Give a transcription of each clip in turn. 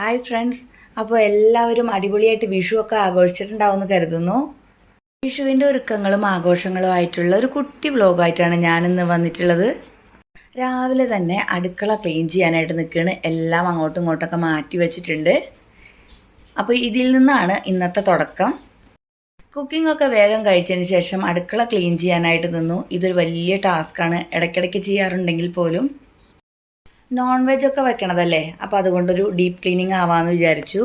Hi friends അപ്പോൾ എല്ലാവരും അടിപൊളിയായിട്ട് വിഷു ഒക്കെ ആഘോഷിച്ചിട്ടുണ്ടാവുമെന്ന് കരുതുന്നു. വിഷുവിന്റെ ഒരുക്കങ്ങളും ആഘോഷങ്ങളും ആയിട്ടുള്ള ഒരു കുട്ടി വ്ലോഗായിട്ടാണ് ഞാനിന്ന് വന്നിട്ടുള്ളത്. രാവിലെ തന്നെ അടുക്കള ക്ലീൻ ചെയ്യാനായിട്ട് നിൽക്കുകയാണ്. എല്ലാം അങ്ങോട്ടും ഇങ്ങോട്ടൊക്കെ മാറ്റി വെച്ചിട്ടുണ്ട്. അപ്പോൾ ഇതിൽ നിന്നാണ് ഇന്നത്തെ തുടക്കം. കുക്കിംഗ് ഒക്കെ വേഗം കഴിച്ചതിന് ശേഷം അടുക്കള ക്ലീൻ ചെയ്യാനായിട്ട് നിന്നു. ഇതൊരു വലിയ ടാസ്ക്കാണ് ഇടയ്ക്കിടയ്ക്ക് ചെയ്യാറുണ്ടെങ്കിൽ പോലും. നോൺ വെജ് ഒക്കെ വെക്കണതല്ലേ? അപ്പോൾ അതുകൊണ്ടൊരു ഡീപ്പ് ക്ലീനിങ് ആവാമെന്ന് വിചാരിച്ചു.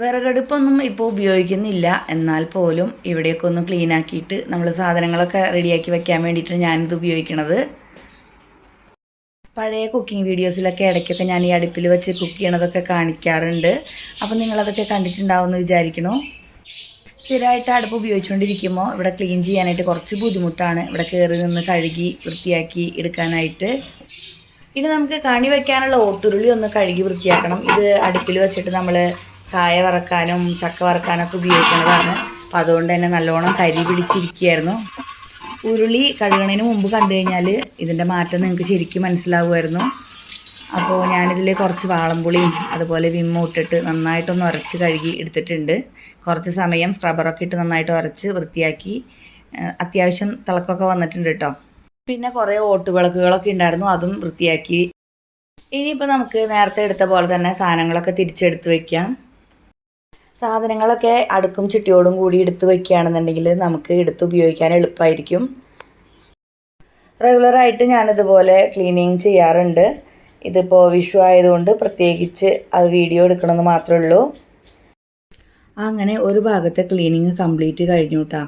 വിറകടുപ്പൊന്നും ഇപ്പോൾ ഉപയോഗിക്കുന്നില്ല. എന്നാൽ പോലും ഇവിടെയൊക്കെ ഒന്ന് ക്ലീൻ ആക്കിയിട്ട് നമ്മൾ സാധനങ്ങളൊക്കെ റെഡിയാക്കി വെക്കാൻ വേണ്ടിയിട്ട് ഞാനിത് ഉപയോഗിക്കണത്. പഴയ കുക്കിംഗ് വീഡിയോസിലൊക്കെ ഇടയ്ക്കൊക്കെ ഞാൻ ഈ അടുപ്പിൽ വെച്ച് കുക്ക് ചെയ്യണതൊക്കെ കാണിക്കാറുണ്ട്. അപ്പോൾ നിങ്ങളതൊക്കെ കണ്ടിട്ടുണ്ടാവുമെന്ന് വിചാരിക്കണു സ്ഥിരമായിട്ട് അടുപ്പ് ഉപയോഗിച്ചുകൊണ്ടിരിക്കുമ്പോൾ ഇവിടെ ക്ലീൻ ചെയ്യാനായിട്ട് കുറച്ച് ബുദ്ധിമുട്ടാണ്. ഇവിടെ കയറി നിന്ന് കഴുകി വൃത്തിയാക്കി എടുക്കാനായിട്ട്. ഇനി നമുക്ക് കണി വെക്കാനുള്ള ഓട്ടുരുളി ഒന്ന് കഴുകി വൃത്തിയാക്കണം. ഇത് അടുപ്പിൽ വെച്ചിട്ട് നമ്മൾ കായ വറക്കാനും ചക്ക വറക്കാനൊക്കെ ഉപയോഗിക്കുന്നതാണ്. അപ്പോൾ അതുകൊണ്ട് തന്നെ നല്ലോണം കരി പിടിച്ചിരിക്കുകയായിരുന്നു. ഉരുളി കഴുകണതിന് മുമ്പ് കണ്ടു കഴിഞ്ഞാൽ ഇതിന്റെ മാറ്റം നിങ്ങൾക്ക് ശരിക്കും മനസ്സിലാവുമായിരുന്നു. അപ്പോൾ ഞാനിതിൽ കുറച്ച് വാളംപുളിയും അതുപോലെ വിമ്മ ഇട്ടിട്ട് നന്നായിട്ടൊന്ന് ഉരച്ച് കഴുകി എടുത്തിട്ടുണ്ട്. കുറച്ച് സമയം സ്ക്രബറൊക്കെ ഇട്ട് നന്നായിട്ട് ഉരച്ച് വൃത്തിയാക്കി. അത്യാവശ്യം തിളക്കമൊക്കെ വന്നിട്ടുണ്ട് കേട്ടോ പിന്നെ കുറേ ഓട്ടുവിളക്കുകളൊക്കെ ഉണ്ടായിരുന്നു അതും വൃത്തിയാക്കി. ഇനിയിപ്പോൾ നമുക്ക് നേരത്തെ എടുത്ത പോലെ തന്നെ സാധനങ്ങളൊക്കെ തിരിച്ചെടുത്ത് വയ്ക്കാം സാധനങ്ങളൊക്കെ അടുക്കും ചിട്ടിയോടും കൂടി എടുത്ത് വയ്ക്കുകയാണെന്നുണ്ടെങ്കിൽ നമുക്ക് എടുത്ത് ഉപയോഗിക്കാൻ എളുപ്പമായിരിക്കും റെഗുലറായിട്ട് ഞാനിതുപോലെ ക്ലീനിങ് ചെയ്യാറുണ്ട്. ഇതിപ്പോൾ വിഷു ആയതുകൊണ്ട് പ്രത്യേകിച്ച് അത് വീഡിയോ എടുക്കണമെന്ന് മാത്രമേ ഉള്ളൂ. അങ്ങനെ ഒരു ഭാഗത്തെ ക്ലീനിങ് കംപ്ലീറ്റ് കഴിഞ്ഞു കേട്ടോ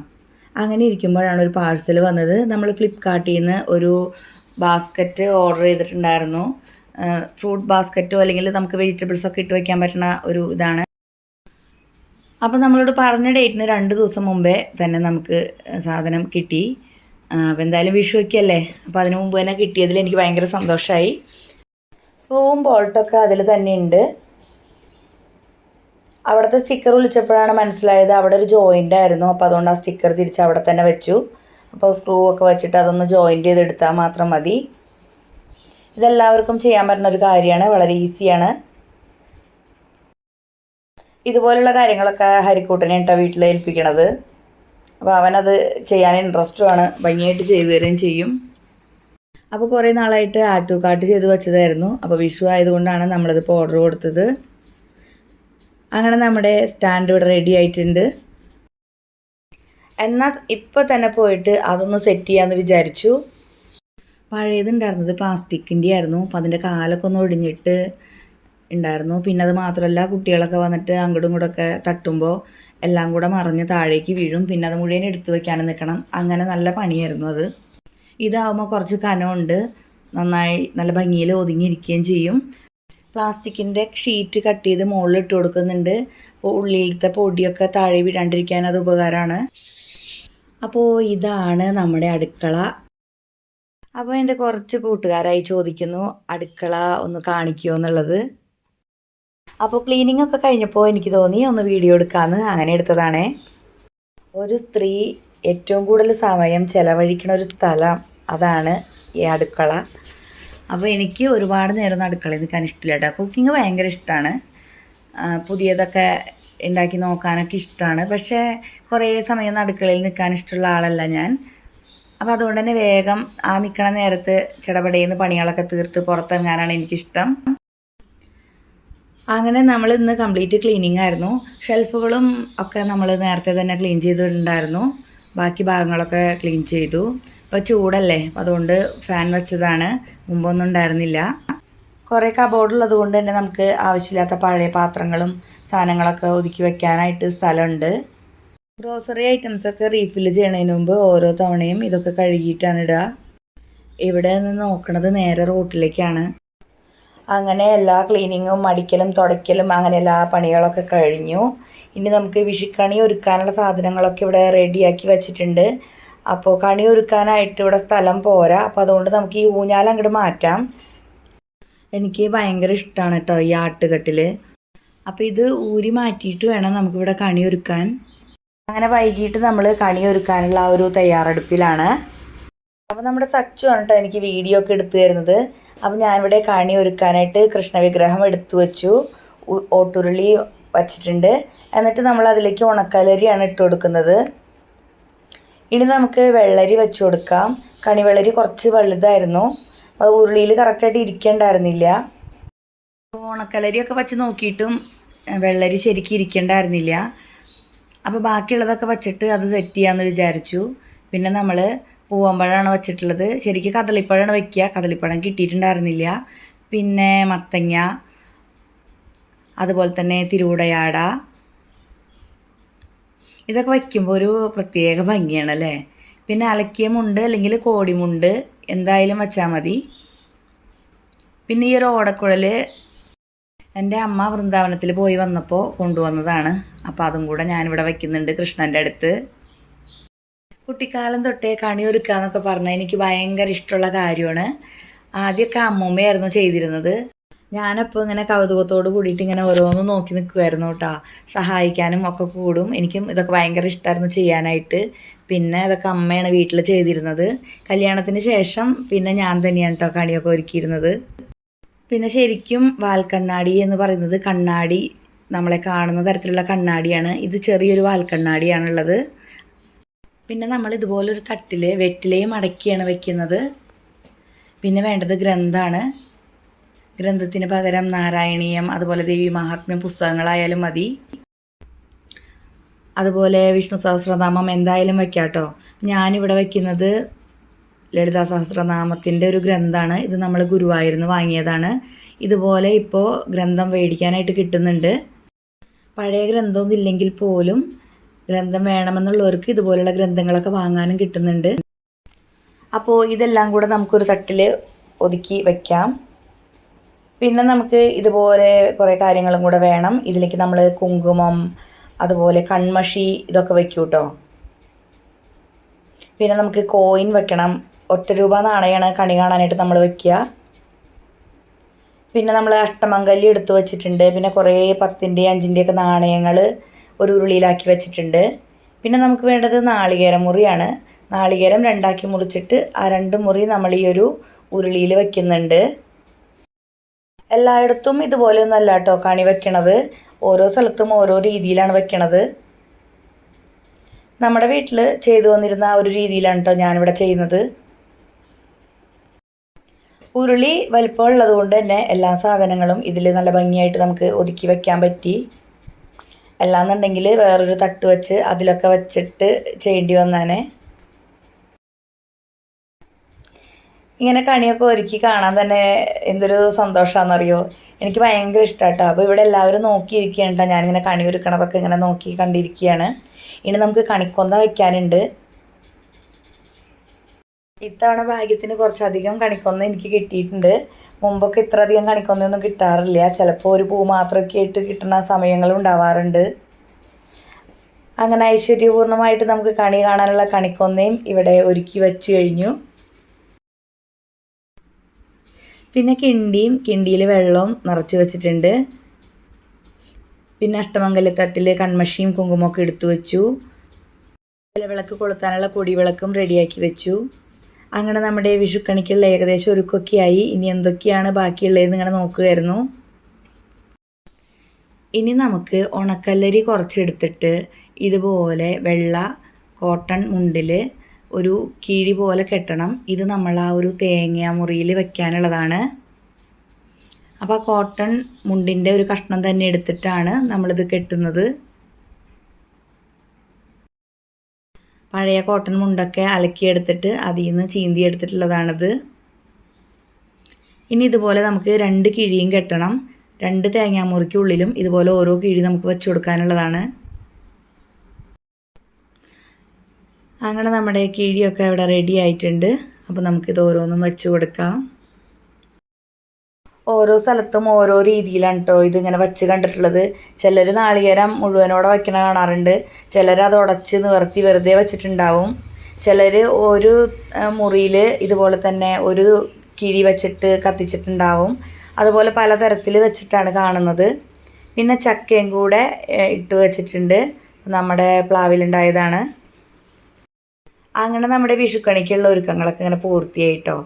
അങ്ങനെ ഇരിക്കുമ്പോഴാണ് ഒരു പാഴ്സൽ വന്നത്. നമ്മൾ ഫ്ലിപ്കാർട്ടിൽ നിന്ന് ഒരു ബാസ്ക്കറ്റ് ഓർഡർ ചെയ്തിട്ടുണ്ടായിരുന്നു. ഫ്രൂട്ട് ബാസ്ക്കറ്റോ അല്ലെങ്കിൽ നമുക്ക് വെജിറ്റബിൾസ് ഒക്കെ ഇട്ട് വയ്ക്കാൻ പറ്റുന്ന ഒരു ഇതാണ്. അപ്പോൾ നമ്മളോട് പറഞ്ഞ ഡേറ്റിന് രണ്ട് ദിവസം മുമ്പേ തന്നെ നമുക്ക് സാധനം കിട്ടി. അപ്പോൾ എന്തായാലും വിഷുവൊക്കെ അല്ലേ അപ്പോൾ അതിന് മുമ്പ് തന്നെ കിട്ടിയതിൽ എനിക്ക് ഭയങ്കര സന്തോഷമായി സ്ക്രൂവും ബോൾട്ടൊക്കെ അതിൽ തന്നെ ഉണ്ട്. അവിടുത്തെ സ്റ്റിക്കർ വിളിച്ചപ്പോഴാണ് മനസ്സിലായത് അവിടെ ഒരു ജോയിന്റ് ആയിരുന്നു. അപ്പോൾ അതുകൊണ്ട് ആ സ്റ്റിക്കർ തിരിച്ച് അവിടെ തന്നെ വെച്ചു. അപ്പോൾ സ്ക്രൂ ഒക്കെ വെച്ചിട്ട് അതൊന്ന് ജോയിന്റ് ചെയ്തെടുത്താൽ മാത്രം മതി. ഇതെല്ലാവർക്കും ചെയ്യാൻ പറ്റുന്ന ഒരു കാര്യമാണ്. വളരെ ഈസിയാണ് ഇതുപോലുള്ള കാര്യങ്ങളൊക്കെ ഹരിക്കൂട്ടനെ കേട്ടോ വീട്ടിൽ ഏൽപ്പിക്കണത്. അപ്പോൾ അവനത് ചെയ്യാൻ ഇൻട്രസ്റ്റുമാണ് ഭംഗിയായിട്ട് ചെയ്തു തരുകയും ചെയ്യും. അപ്പോൾ കുറേ നാളായിട്ട് ആട്ടുകാട്ട് ചെയ്ത് വെച്ചതായിരുന്നു. അപ്പോൾ വിഷു ആയതുകൊണ്ടാണ് നമ്മളിതിപ്പോൾ ഓർഡർ കൊടുത്തത്. അങ്ങനെ നമ്മുടെ സ്റ്റാൻഡ് ഇവിടെ റെഡി ആയിട്ടുണ്ട്. എന്നാൽ ഇപ്പോൾ തന്നെ പോയിട്ട് അതൊന്ന് സെറ്റ് ചെയ്യാമെന്ന് വിചാരിച്ചു. പഴയതുണ്ടായിരുന്നത് പ്ലാസ്റ്റിക്കിന്റെ ആയിരുന്നു. അപ്പോൾ അതിന്റെ കാലൊക്കെ ഒന്ന് ഒടിഞ്ഞിട്ട് ഉണ്ടായിരുന്നു. പിന്നെ അത് മാത്രമല്ല കുട്ടികളൊക്കെ വന്നിട്ട് അങ്ങോട്ടും ഇങ്ങോട്ടൊക്കെ തട്ടുമ്പോൾ എല്ലാം കൂടെ മറിഞ്ഞ് താഴേക്ക് വീഴും. പിന്നെ അത് മുഴുവൻ എടുത്തു വെക്കാനും നിൽക്കണം. അങ്ങനെ നല്ല പണിയായിരുന്നു അത്. ഇതാവുമ്പോൾ കുറച്ച് കനമുണ്ട്. നന്നായി നല്ല ഭംഗിയിൽ ഒതുങ്ങിയിരിക്കുകയും ചെയ്യും. പ്ലാസ്റ്റിക്കിന്റെ ഷീറ്റ് കട്ട് ചെയ്ത് മുകളിൽ ഇട്ട് കൊടുക്കുന്നുണ്ട്. അപ്പോൾ ഉള്ളിലത്തെ പൊടിയൊക്കെ താഴെ വീഴാണ്ടിരിക്കാൻ അത് ഉപകാരമാണ്. അപ്പോൾ ഇതാണ് നമ്മുടെ അടുക്കള. അപ്പോൾ എന്റെ കുറച്ച് കൂട്ടുകാരായി ചോദിക്കുന്നു അടുക്കള ഒന്ന് കാണിക്കുമോ എന്നുള്ളത്. അപ്പോൾ ക്ലീനിങ് ഒക്കെ കഴിഞ്ഞപ്പോൾ എനിക്ക് തോന്നി ഒന്ന് വീഡിയോ എടുക്കാമെന്ന് അങ്ങനെ എടുത്തതാണേ. ഒരു സ്ത്രീ ഏറ്റവും കൂടുതൽ സമയം ചെലവഴിക്കുന്ന ഒരു സ്ഥലം അതാണ് ഈ അടുക്കള. അപ്പോൾ എനിക്ക് ഒരുപാട് നേരം അടുക്കളയിൽ നിൽക്കാൻ ഇഷ്ടമില്ല കേട്ടോ കുക്കിംഗ് ഭയങ്കര ഇഷ്ടമാണ് പുതിയതൊക്കെ ഉണ്ടാക്കി നോക്കാനൊക്കെ ഇഷ്ടമാണ് പക്ഷേ കുറേ സമയം അടുക്കളയിൽ നിൽക്കാൻ ഇഷ്ടമുള്ള ആളല്ല ഞാൻ. അപ്പോൾ അതുകൊണ്ട് തന്നെ വേഗം ആ നിൽക്കണ നേരത്ത് ചിടപടയുന്ന പണികളൊക്കെ തീർത്ത് പുറത്തിറങ്ങാനാണ് എനിക്കിഷ്ടം. അങ്ങനെ നമ്മൾ ഇന്ന് കംപ്ലീറ്റ് ക്ലീനിങ് ആയിരുന്നു. ഷെൽഫുകളും ഒക്കെ നമ്മൾ നേരത്തെ തന്നെ ക്ലീൻ ചെയ്തിട്ടുണ്ടായിരുന്നു. ബാക്കി ഭാഗങ്ങളൊക്കെ ക്ലീൻ ചെയ്തു. ഇപ്പോൾ ചൂടല്ലേ അതുകൊണ്ട് ഫാൻ വെച്ചതാണ്. മുമ്പൊന്നും ഉണ്ടായിരുന്നില്ല. കുറേ കബോർഡുള്ളത് കൊണ്ട് തന്നെ നമുക്ക് ആവശ്യമില്ലാത്ത പഴയ പാത്രങ്ങളും സാധനങ്ങളൊക്കെ ഒതുക്കി വെക്കാനായിട്ട് സ്ഥലമുണ്ട്. ഗ്രോസറി ഐറ്റംസൊക്കെ റീഫിൽ ചെയ്യണതിന് മുമ്പ് ഓരോ തവണയും ഇതൊക്കെ കഴുകിയിട്ടാണ് ഇടുക. ഇവിടെ നിന്ന് നോക്കണത് നേരെ റോട്ടിലേക്കാണ്. അങ്ങനെ എല്ലാ ക്ലീനിങ്ങും മടിക്കലും തുടയ്ക്കലും അങ്ങനെ എല്ലാ പണികളൊക്കെ കഴിഞ്ഞു. ഇനി നമുക്ക് വിഷുക്കണി ഒരുക്കാനുള്ള സാധനങ്ങളൊക്കെ ഇവിടെ റെഡിയാക്കി വെച്ചിട്ടുണ്ട്. അപ്പോൾ കണി ഒരുക്കാനായിട്ട് ഇവിടെ സ്ഥലം പോരാ. അപ്പോൾ അതുകൊണ്ട് നമുക്ക് ഈ ഊഞ്ഞാൽ അങ്ങോട്ട് മാറ്റാം. എനിക്ക് ഭയങ്കര ഇഷ്ടമാണ് കേട്ടോ ഈ ആട്ടുകെട്ടിൽ അപ്പോൾ ഇത് ഊരി മാറ്റിയിട്ട് വേണം നമുക്കിവിടെ കണി ഒരുക്കാൻ. അങ്ങനെ വൈകിട്ട് നമ്മൾ കണി ഒരുക്കാനുള്ള ആ ഒരു തയ്യാറെടുപ്പിലാണ്. അപ്പോൾ നമ്മുടെ സച്ചു ആണ് കേട്ടോ എനിക്ക് വീഡിയോ ഒക്കെ എടുത്തു തരുന്നത്. അപ്പം ഞാനിവിടെ കണി ഒരുക്കാനായിട്ട് കൃഷ്ണവിഗ്രഹം എടുത്തു വെച്ചു. ഓട്ടുരുളി വച്ചിട്ടുണ്ട്. എന്നിട്ട് നമ്മൾ അതിലേക്ക് ഉണക്കലരിയാണ് ഇട്ട് കൊടുക്കുന്നത്. ഇനി നമുക്ക് വെള്ളരി വെച്ച് കൊടുക്കാം. കണിവെള്ളരി കുറച്ച് വലുതായിരുന്നു. അത് ഉരുളിയിൽ കറക്റ്റായിട്ട് ഇരിക്കണ്ടായിരുന്നില്ല. ഉണക്കലരിയൊക്കെ വച്ച് നോക്കിയിട്ടും വെള്ളരി ശരിക്കും ഇരിക്കണ്ടായിരുന്നില്ല. അപ്പോൾ ബാക്കിയുള്ളതൊക്കെ വച്ചിട്ട് അത് സെറ്റ് ചെയ്യാമെന്ന് വിചാരിച്ചു. പിന്നെ നമ്മൾ പൂവമ്പഴമാണ് വച്ചിട്ടുള്ളത്. ശരിക്കും കദളിപ്പഴമാണ് വെക്കുക. കദളിപ്പഴം കിട്ടിയിട്ടുണ്ടായിരുന്നില്ല. പിന്നെ മത്തങ്ങ അതുപോലെ തന്നെ തിരുവുടയാട ഇതൊക്കെ വയ്ക്കുമ്പോൾ ഒരു പ്രത്യേക ഭംഗിയാണ് അല്ലേ? പിന്നെ അലക്കിയ മുണ്ട് അല്ലെങ്കിൽ കോടിമുണ്ട് എന്തായാലും വച്ചാൽ മതി. പിന്നെ ഈ ഒരു ഓടക്കുഴൽ എന്റെ അമ്മ വൃന്ദാവനത്തിൽ പോയി വന്നപ്പോൾ കൊണ്ടുവന്നതാണ്. അപ്പോൾ അതും കൂടെ ഞാനിവിടെ വയ്ക്കുന്നുണ്ട് കൃഷ്ണന്റെ അടുത്ത്. കുട്ടിക്കാലം തൊട്ടേ കണി ഒരുക്കുക എന്നൊക്കെ പറഞ്ഞാൽ എനിക്ക് ഭയങ്കര ഇഷ്ടമുള്ള കാര്യമാണ്. ആദ്യമൊക്കെ അമ്മൂമ്മയായിരുന്നു ചെയ്തിരുന്നത്. ഞാനപ്പോൾ ഇങ്ങനെ കൗതുകത്തോട് കൂടിയിട്ട് ഇങ്ങനെ ഓരോന്നും നോക്കി നിൽക്കുമായിരുന്നു കേട്ടോ. സഹായിക്കാനും ഒക്കെ കൂടും. എനിക്കും ഇതൊക്കെ ഭയങ്കര ഇഷ്ടമായിരുന്നു ചെയ്യാനായിട്ട്. പിന്നെ ഇതൊക്കെ അമ്മയാണ് വീട്ടിൽ ചെയ്തിരുന്നത്. കല്യാണത്തിന് ശേഷം പിന്നെ ഞാൻ തന്നെയാണ് കേട്ടോ കണിയൊക്കെ ഒരുക്കിയിരുന്നത്. പിന്നെ ശരിക്കും വാൽക്കണ്ണാടി എന്ന് പറയുന്നത് കണ്ണാടി നമ്മളെ കാണുന്ന തരത്തിലുള്ള കണ്ണാടിയാണ്. ഇത് ചെറിയൊരു വാൽക്കണ്ണാടിയാണുള്ളത്. പിന്നെ നമ്മൾ ഇതുപോലൊരു തട്ടിൽ വെറ്റിലയും അടക്കിയാണ് വെക്കുന്നത്. പിന്നെ വേണ്ടത് ഗ്രന്ഥമാണ് ഗ്രന്ഥത്തിന് പകരം നാരായണീയം അതുപോലെ ദേവി മഹാത്മ്യം പുസ്തകങ്ങളായാലും മതി. അതുപോലെ വിഷ്ണു സഹസ്രനാമം എന്തായാലും വയ്ക്കാട്ടോ. കേട്ടോ ഞാനിവിടെ വയ്ക്കുന്നത് ലളിതാ സഹസ്രനാമത്തിന്റെ ഒരു ഗ്രന്ഥമാണ്. ഇത് നമ്മൾ ഗുരുവായൂരിൽ വാങ്ങിയതാണ്. ഇതുപോലെ ഇപ്പോൾ ഗ്രന്ഥം മേടിക്കാനായിട്ട് കിട്ടുന്നുണ്ട്. പഴയ ഗ്രന്ഥമൊന്നും ഇല്ലെങ്കിൽ പോലും ഗ്രന്ഥം വേണമെന്നുള്ളവർക്ക് ഇതുപോലെയുള്ള ഗ്രന്ഥങ്ങളൊക്കെ വാങ്ങാനും കിട്ടുന്നുണ്ട്. അപ്പോൾ ഇതെല്ലാം കൂടെ നമുക്കൊരു തട്ടിൽ ഒതുക്കി വയ്ക്കാം. പിന്നെ നമുക്ക് ഇതുപോലെ കുറേ കാര്യങ്ങളും കൂടെ വേണം. ഇതിലേക്ക് നമ്മൾ കുങ്കുമം അതുപോലെ കൺമഷി ഇതൊക്കെ വെക്കും കേട്ടോ പിന്നെ നമുക്ക് കോയിൻ വെക്കണം. ഒറ്റ രൂപ നാണയമാണ് കണി കാണാനായിട്ട് നമ്മൾ വെക്കുക പിന്നെ നമ്മൾ അഷ്ടമംഗലി എടുത്തു വെച്ചിട്ടുണ്ട്. പിന്നെ കുറേ പത്തിന്റെ അഞ്ചിന്റെ ഒക്കെ നാണയങ്ങൾ ഒരു ഉരുളിയിലാക്കി വെച്ചിട്ടുണ്ട്. പിന്നെ നമുക്ക് വേണ്ടത് നാളികേര മുറിയാണ്. നാളികേരം രണ്ടാക്കി മുറിച്ചിട്ട് ആ രണ്ട് മുറി നമ്മൾ ഈ ഒരു ഉരുളിയിൽ വെക്കുന്നുണ്ട്. എല്ലായിടത്തും ഇതുപോലെയൊന്നും അല്ല കേട്ടോ കണി വെക്കണത്. ഓരോ സ്ഥലത്തും ഓരോ രീതിയിലാണ് വെക്കണത്. നമ്മുടെ വീട്ടിൽ ചെയ്തു വന്നിരുന്ന ആ ഒരു രീതിയിലാണ് കേട്ടോ ഞാനിവിടെ ചെയ്യുന്നത്. ഉരുളി വലിപ്പമുള്ളത് കൊണ്ട് തന്നെ എല്ലാ സാധനങ്ങളും ഇതിൽ നല്ല ഭംഗിയായിട്ട് നമുക്ക് ഒതുക്കി വെക്കാൻ പറ്റി. അല്ലാന്നുണ്ടെങ്കിൽ വേറൊരു തട്ട് വെച്ച് അതിലൊക്കെ വെച്ചിട്ട് ചെയ്യേണ്ടി വന്നാനേ. ഇങ്ങനെ കണിയൊക്കെ ഒരുക്കി കാണാൻ തന്നെ എന്തൊരു സന്തോഷമാണെന്നറിയോ എനിക്ക് ഭയങ്കര ഇഷ്ടമാട്ടോ അപ്പോൾ ഇവിടെ എല്ലാവരും നോക്കിയിരിക്കുകയാണ്. ഞാനിങ്ങനെ കണി ഒരുക്കണതൊക്കെ ഇങ്ങനെ നോക്കി കണ്ടിരിക്കുകയാണ്. ഇനി നമുക്ക് കണിക്കൊന്ന വയ്ക്കാനുണ്ട് ഇത്തവണ ഭാഗ്യത്തിന് കുറച്ചധികം കണിക്കൊന്ന എനിക്ക് കിട്ടിയിട്ടുണ്ട്. മുമ്പൊക്കെ ഇത്ര അധികം കണിക്കൊന്നൊന്നും കിട്ടാറില്ല. ചിലപ്പോൾ ഒരു പൂ മാത്രമൊക്കെ ആയിട്ട് കിട്ടുന്ന സമയങ്ങളും ഉണ്ടാവാറുണ്ട്. അങ്ങനെ ഐശ്വര്യപൂർണമായിട്ട് നമുക്ക് കണി കാണാനുള്ള കണിക്കൊന്നയും ഇവിടെ ഒരുക്കി വെച്ച് കഴിഞ്ഞു. പിന്നെ കിണ്ടിയും കിണ്ടിയിൽ വെള്ളവും നിറച്ച് വെച്ചിട്ടുണ്ട്. പിന്നെ അഷ്ടമംഗലത്തട്ടിൽ കൺമഷിയും കുങ്കുമൊക്കെ എടുത്തു വെച്ചു. വിളക്ക് കൊളുത്താനുള്ള കൊടിവിളക്കും റെഡിയാക്കി വെച്ചു. അങ്ങനെ നമ്മുടെ വിഷുക്കണിക്കുള്ള ഏകദേശം ഒരുക്കൊക്കെ ആയി ഇനി എന്തൊക്കെയാണ് ബാക്കിയുള്ളതെന്ന് ഇങ്ങനെ നോക്കുകയായിരുന്നു ഇനി നമുക്ക് ഉണക്കല്ലരി കുറച്ചെടുത്തിട്ട് ഇതുപോലെ വെള്ള കോട്ടൺ മുണ്ടിൽ ഒരു കിഴി പോലെ കെട്ടണം. ഇത് നമ്മൾ ആ ഒരു തേങ്ങ മുറിയിൽ വെക്കാനുള്ളതാണ്. അപ്പോൾ ആ കോട്ടൺ മുണ്ടിന്റെ ഒരു കഷ്ണം തന്നെ എടുത്തിട്ടാണ് നമ്മളിത് കെട്ടുന്നത്. പഴയ കോട്ടൺ മുണ്ടൊക്കെ അലക്കിയെടുത്തിട്ട് അതിൽ നിന്ന് ചീന്തി എടുത്തിട്ടുള്ളതാണിത്. ഇനി ഇതുപോലെ നമുക്ക് രണ്ട് കിഴിയും കെട്ടണം. രണ്ട് തേങ്ങാമുറിക്കുള്ളിലും ഇതുപോലെ ഓരോ കിഴി നമുക്ക് വെച്ചു കൊടുക്കാനുള്ളതാണ്. അങ്ങനെ നമ്മുടെ കിഴിയൊക്കെ ഇവിടെ റെഡി ആയിട്ടുണ്ട്. അപ്പോൾ നമുക്കിത് ഓരോന്നും വെച്ച് കൊടുക്കാം. ഓരോ സ്ഥലത്തും ഓരോ രീതിയിലാണ് കേട്ടോ ഇതിങ്ങനെ വെച്ച് കണ്ടിട്ടുള്ളത്. ചിലർ നാളികേരം മുഴുവനോടെ വയ്ക്കണ കാണാറുണ്ട്. ചിലർ അത് ഉടച്ച് നിവർത്തി വെറുതെ വെച്ചിട്ടുണ്ടാവും. ചിലർ ഒരു മുറിയിൽ ഇതുപോലെ തന്നെ ഒരു കിഴി വെച്ചിട്ട് കത്തിച്ചിട്ടുണ്ടാവും. അതുപോലെ പലതരത്തിൽ വെച്ചിട്ടാണ് കാണുന്നത്. പിന്നെ ചക്കയും കൂടെ ഇട്ട് വെച്ചിട്ടുണ്ട്. നമ്മുടെ പ്ലാവിലുണ്ടായതാണ്. അങ്ങനെ നമ്മുടെ വിഷുക്കണിക്കുള്ള ഒരുക്കങ്ങളൊക്കെ ഇങ്ങനെ പൂർത്തിയായിട്ടോ?